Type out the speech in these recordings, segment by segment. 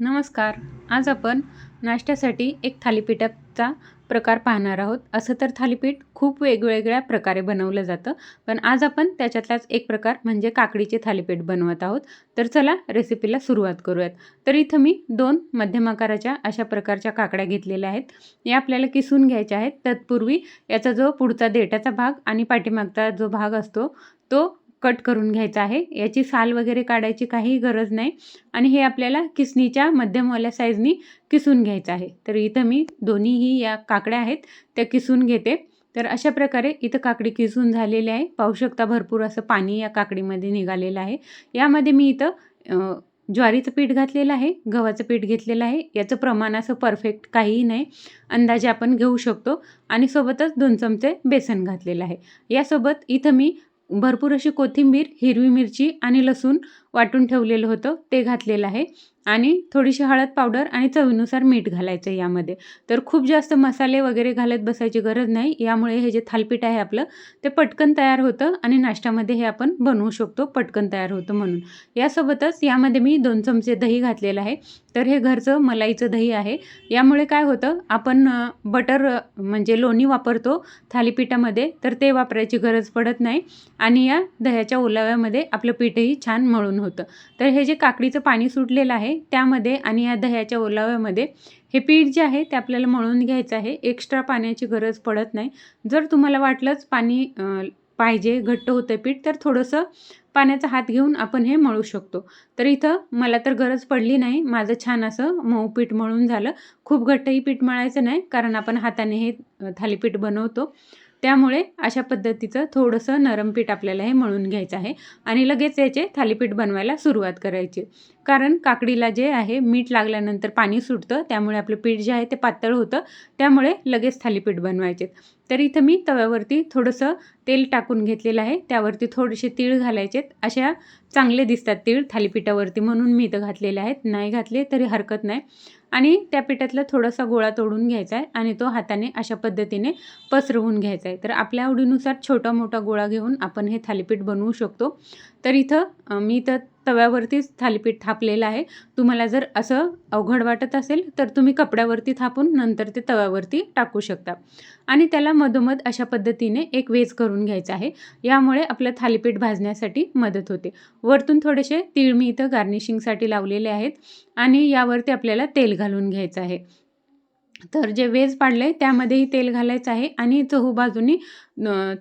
नमस्कार. आज आपण नाश्त्यासाठी एक थालीपीठाचा प्रकार पाहणार आहोत. असं तर थालीपीठ खूप वेगवेगळ्या प्रकारे बनवलं जातं पण आज आपण त्याच्यातलाच एक प्रकार म्हणजे काकडीचे थालीपीठ बनवत आहोत. तर चला रेसिपीला सुरुवात करूयात. तर इथं मी दोन मध्यम आकाराच्या अशा प्रकारच्या काकड्या घेतलेल्या आहेत. या आपल्याला किसून घ्यायच्या आहेत. तत्पूर्वी याचा जो पुढचा देठाचा भाग आणि पाठीमागचा जो भाग असतो तो कट करून घ्यायचा आहे. याची साल वगैरे काढायची काही गरज नाही. आणि हे आपल्याला किसणीच्या मध्यमवाल्या साईजनी किसून घ्यायचं आहे. तर इथं मी दोन्हीही या काकड्या आहेत त्या किसून घेते. तर अशा प्रकारे इथं काकडी किसून झालेली आहे. पाहू शकता भरपूर असं पाणी या काकडीमध्ये निघालेलं आहे. यामध्ये मी इथं ज्वारीचं पीठ घातलेलं आहे गव्हाचं पीठ घेतलेलं आहे. याचं प्रमाण असं परफेक्ट काहीही नाही. अंदाजे आपण घेऊ शकतो. आणि सोबतच दोन चमचे बेसन घातलेलं आहे. यासोबत इथं मी भरपूर अशी कोथिंबीर हिरवी मिरची आणि लसूण वाटून ठेवलेलं होतं ते घातलेलं आहे. आणि थोडीशी हळद पावडर आणि चवीनुसार मीठ घालायचं यामध्ये. तर खूप जास्त मसाले वगैरे घालत बसायची गरज नाही. यामुळे हे जे थालपीठ आहे आपलं ते पटकन तयार होतं आणि नाश्त्यामध्ये हे आपण बनवू शकतो पटकन तयार होतं म्हणून. यासोबतच यामध्ये मी दोन चमचे दही घातलेलं आहे. तर हे घरचं मलाईचं दही आहे. यामुळे काय होतं आपण बटर म्हणजे लोणी वापरतो थालीपीठामध्ये तर ते वापरायची गरज पडत नाही. आणि या दह्याच्या ओलाव्यामध्ये आपलं पीठही छान मळून होतं. तर हे जे काकडीचं पाणी सुटलेलं आहे त्यामध्ये आणि या दह्याच्या ओलाव्यामध्ये हे पीठ जे आहे ते आपल्याला मळून घ्यायचं आहे. एक्स्ट्रा पाण्याची गरज पडत नाही. जर तुम्हाला वाटलंच पाणी पाहिजे घट्ट होतं पीठ तर थोडंसं पाण्याचा हात घेऊन आपण हे मळू शकतो. तर इथं मला तर गरज पडली नाही. माझं छान असं मऊ पीठ मळून झालं. खूप घट्टही पीठ मळायचं नाही कारण आपण हाताने हे थालीपीठ बनवतो. त्यामुळे अशा पद्धतीचं थोडंसं नरम पीठ आपल्याला हे मळून घ्यायचं आहे आणि लगेच याचे थालीपीठ बनवायला सुरुवात करायची. कारण काकडीला जे आहे मीठ लागल्यानंतर पाणी सुटतं त्यामुळे आपलं पीठ जे आहे ते पातळ होतं त्यामुळे लगेच थालीपीठ बनवायचे. तर इथं मी तव्यावरती थोडंसं तेल टाकून घेतलेलं आहे त्यावरती थोडेसे तीळ घालायचेत. अशा चांगले दिसतात तीळ थालीपीठावरती म्हणून मी इथं घातलेले आहेत. नाही घातले तरी हरकत नाही. आणि त्या पिठातला थोडासा गोळा तोडून घ्यायचा आहे आणि तो हाताने अशा पद्धतीने पसरवून घ्यायचा आहे. तर आपल्या आवडीनुसार छोटा मोठा गोळा घेऊन आपण हे थालीपीठ बनवू शकतो. तर इथं मी तर तव्यावरतीच थालीपीठ थापलेलं आहे. तुम्हाला जर असं अवघड वाटत असेल तर तुम्ही कपड्यावरती थापून नंतर ते तव्यावरती टाकू शकता. आणि त्याला मधोमध अशा पद्धतीने एक वेज करून घ्यायचा आहे. यामुळे आपलं थालीपीठ भाजण्यासाठी मदत होते. वरतून थोडेसे तीळ मी इथं गार्निशिंगसाठी लावलेले आहेत आणि यावरती आपल्याला तेल घालून घ्यायचं आहे. तर जे वेज पाडलं आहे त्यामध्येही तेल घालायचं आहे आणि चहू बाजूनी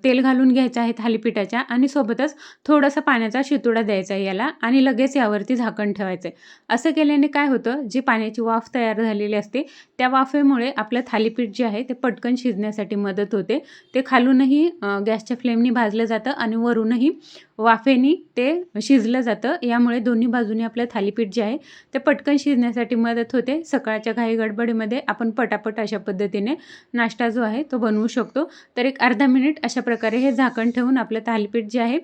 तेल घालून घ्यायचं आहे थालीपीठाच्या आणि सोबतच थोडंसं पाण्याचा शितुडा द्यायचा आहे याला आणि लगेच यावरती झाकण ठेवायचं आहे. असं केल्याने काय होतं? जी पाण्याची वाफ तयार झालेली असते त्या वाफेमुळे आपलं थालीपीठ जे आहे ते पटकन शिजण्यासाठी मदत होते. ते खालूनही गॅसच्या फ्लेमनी भाजलं जातं आणि वरूनही वाफेनी ते शिजलं जातं. यामुळे दोन्ही बाजूनी आपलं थालीपीठ जे आहे ते पटकन शिजण्यासाठी मदत होते. सकाळच्या घाई गडबडीमध्ये आपण पटापट अशा पद्धतीने नाश्ता जो आहे तो बनवू शकतो. तर एक अर्धा मिनिट मिनिट अशा प्रकारे हे झाकण ठेवून आपलं थालीपीठ जे आहे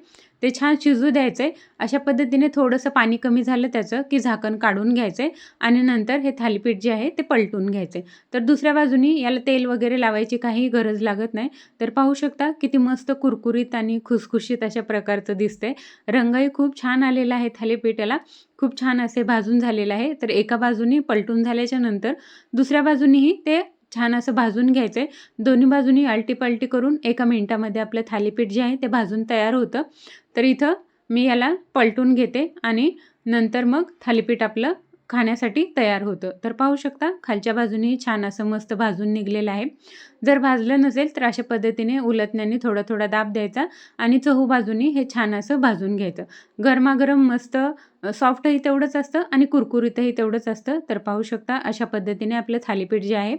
ते छान शिजू द्यायचं आहे अशा पद्धतीने थोडंसं पाणी कमी झालं त्याचं की झाकण काढून घ्यायचं आहे आणि नंतर हे थालीपीठ जे आहे ते पलटून घ्यायचं आहे तर दुसऱ्या बाजूनी याला तेल वगैरे लावायची काही गरज लागत नाही. तर पाहू शकता किती मस्त कुरकुरीत आणि खुसखुशीत अशा प्रकारचं दिसतंय. रंगही खूप छान आलेला आहे थालीपीठाला. खूप छान असे भाजून झालेलं आहे. तर एका बाजूनी पलटून झाल्याच्यानंतर दुसऱ्या बाजूनीही ते छान असं भाजून घ्यायचं. आहे दोन्ही बाजूनी आलटी करून एका मिनटामध्ये आपलं थालीपीठ जे आहे ते भाजून तयार होतं. तर इथं मी याला पलटून घेते आणि नंतर मग थालीपीठ आपलं खाण्यासाठी तयार होतं. तर पाहू शकता खालच्या बाजूनेही छान असं मस्त भाजून निघलेलं आहे. जर भाजलं नसेल तर अशा पद्धतीने उलटण्याने थोडा थोडा दाब द्यायचा आणि चहू बाजूनी हे छान असं भाजून घ्यायचं. गरमागरम मस्त सॉफ्टही तेवढंच असतं आणि कुरकुरीतही तेवढंच असतं. तर पाहू शकता अशा पद्धतीने आपलं थालीपीठ जे आहे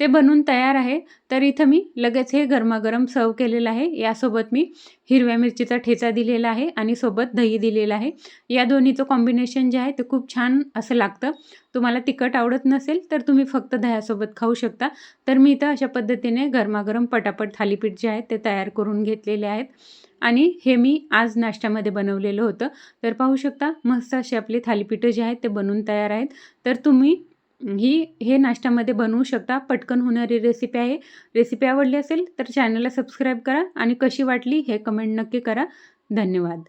ते बनून तयार आहे. तर इथं मी लगेच हे गरमागरम सर्व केलेलं आहे. यासोबत मी हिरव्या मिरचीचा ठेचा दिलेला आहे आणि सोबत दही दिलेलं आहे. या दोन्हीचं कॉम्बिनेशन जे आहे ते खूप छान असं लागतं. तुम्हाला तिखट आवडत नसेल तर तुम्ही फक्त दह्यासोबत खाऊ शकता. तर मी इथं अशा पद्धतीने गरमागरम पटापट थालीपीठ जे आहे ते तयार करून घेतलेले आहेत. आणि हे मी आज नाश्त्यामध्ये बनवलेलं होतं. तर पाहू शकता मस्त असे आपले थालीपीठं जे आहेत ते बनवून तयार आहेत. तर तुम्ही ही हे नाश्त्यामध्ये बनवू शकता. पटकन होणारी रेसिपी आहे. रेसिपी आवडली असेल तर चॅनलला सबस्क्राईब करा आणि कशी वाटली हे कमेंट नक्की करा. धन्यवाद.